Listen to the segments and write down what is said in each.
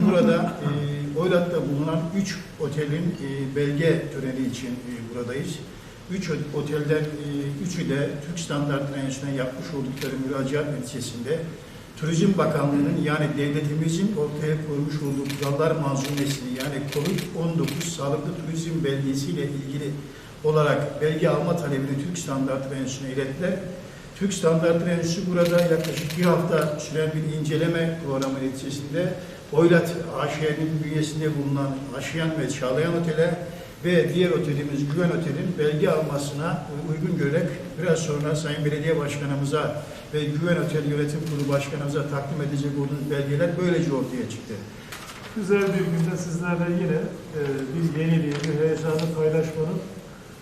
Burada e, Oyrat'ta bulunan 3 otelin e, belge töreni için e, buradayız. 3 otelden e, üçü de Türk Standartları Enstitüsü'ne yapmış oldukları müracaat neticesinde Turizm Bakanlığı'nın yani devletimizin ortaya koymuş olduğu kurallar manzumesini yani COVID-19 sağlıklı turizm belgesiyle ilgili olarak belge alma talebini Türk Standartları Enstitüsü'ne ilettiler. Türk Standartları Enstitüsü burada yaklaşık bir hafta süren bir inceleme programı neticesinde Oylat AŞ'nin bünyesinde bulunan Aşiyan ve Çağlayan Otel'e ve diğer otelimiz Güven Otel'in belge almasına uygun görerek biraz sonra Sayın Belediye Başkanımıza ve Güven Otel Yönetim Kurulu Başkanımıza takdim edecek olduğumuz belgeler böylece ortaya çıktı. Güzel bir günde sizlerle yine e, bir yeniliği, bir heyecanı paylaşmanın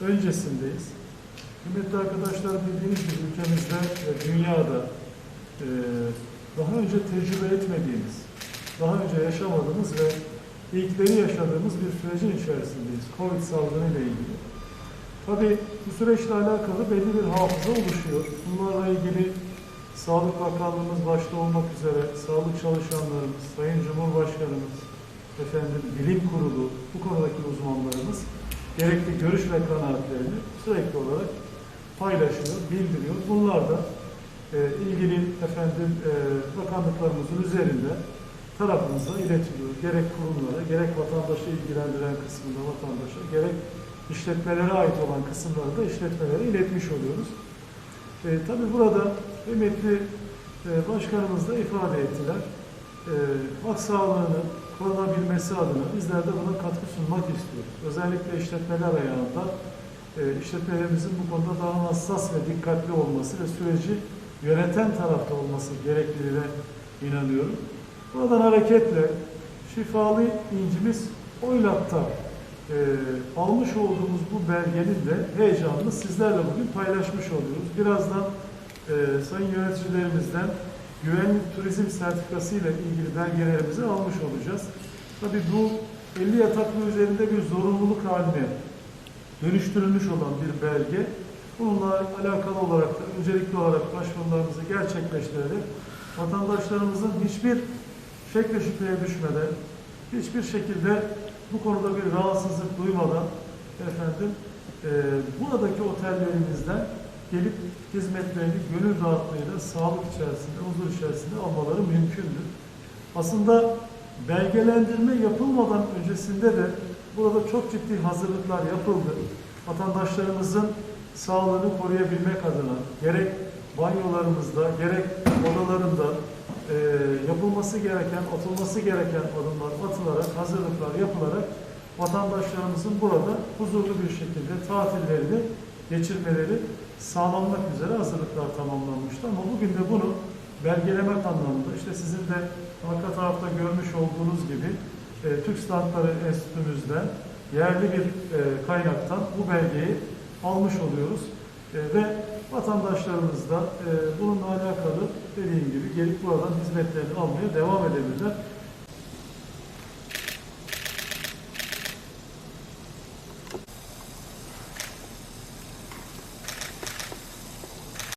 öncesindeyiz. Kıymetli arkadaşlar bildiğiniz gibi ülkemizde ve dünyada e, daha önce tecrübe etmediğimiz, daha önce yaşamadığımız ve ilkleri yaşadığımız bir sürecin içerisindeyiz. Covid salgını ile ilgili. Tabii bu süreçle alakalı belli bir hafıza oluşuyor. Bunlarla ilgili Sağlık Bakanlığımız başta olmak üzere sağlık çalışanlarımız, Sayın Cumhurbaşkanımız, efendim bilim kurulu, bu konudaki uzmanlarımız gerekli görüş ve kanaatlerini sürekli olarak paylaşıyor, bildiriyor. Bunlar da e, ilgili efendim e, bakanlıklarımızın üzerinde tarafımıza iletiliyor. Gerek kurumlara, gerek vatandaşı ilgilendiren kısmında vatandaşa, gerek işletmelere ait olan kısımları da işletmelere iletmiş oluyoruz. E, tabii burada kıymetli e, başkanımız da ifade ettiler. E, halk sağlığını korunabilmesi adına bizler de buna katkı sunmak istiyoruz. Özellikle işletmeler ayağında e, işletmelerimizin bu konuda daha hassas ve dikkatli olması ve süreci yöneten tarafta olması gerekliliğine inanıyorum. Buradan hareketle şifalı incimiz Oylat'ta e, almış olduğumuz bu belgenin de heyecanını sizlerle bugün paylaşmış oluyoruz. Birazdan e, sayın yöneticilerimizden güvenlik turizm sertifikası ile ilgili belgelerimizi almış olacağız. Tabii bu 50 yataklı üzerinde bir zorunluluk haline dönüştürülmüş olan bir belge. Bununla alakalı olarak da öncelikli olarak başvurularımızı gerçekleştirerek vatandaşlarımızın hiçbir şek ve şüpheye düşmeden, hiçbir şekilde bu konuda bir rahatsızlık duymadan efendim e, buradaki otellerimizden gelip hizmetlerini gönül rahatlığıyla sağlık içerisinde, huzur içerisinde almaları mümkündür. Aslında belgelendirme yapılmadan öncesinde de burada çok ciddi hazırlıklar yapıldı. Vatandaşlarımızın sağlığını koruyabilmek adına gerek banyolarımızda, gerek odalarında e, yapılması gereken, atılması gereken adımlar atılarak, hazırlıklar yapılarak vatandaşlarımızın burada huzurlu bir şekilde tatillerini geçirmeleri sağlanmak üzere hazırlıklar tamamlanmıştı. Ama bugün de bunu belgelemek anlamında işte sizin de arka tarafta görmüş olduğunuz gibi e, Türk Standartları Enstitümüzden yerli bir e, kaynaktan bu belgeyi almış oluyoruz. E, ve vatandaşlarımız da e, bununla alakalı dediğim gibi gelip buradan hizmetlerini almaya devam edebilirler.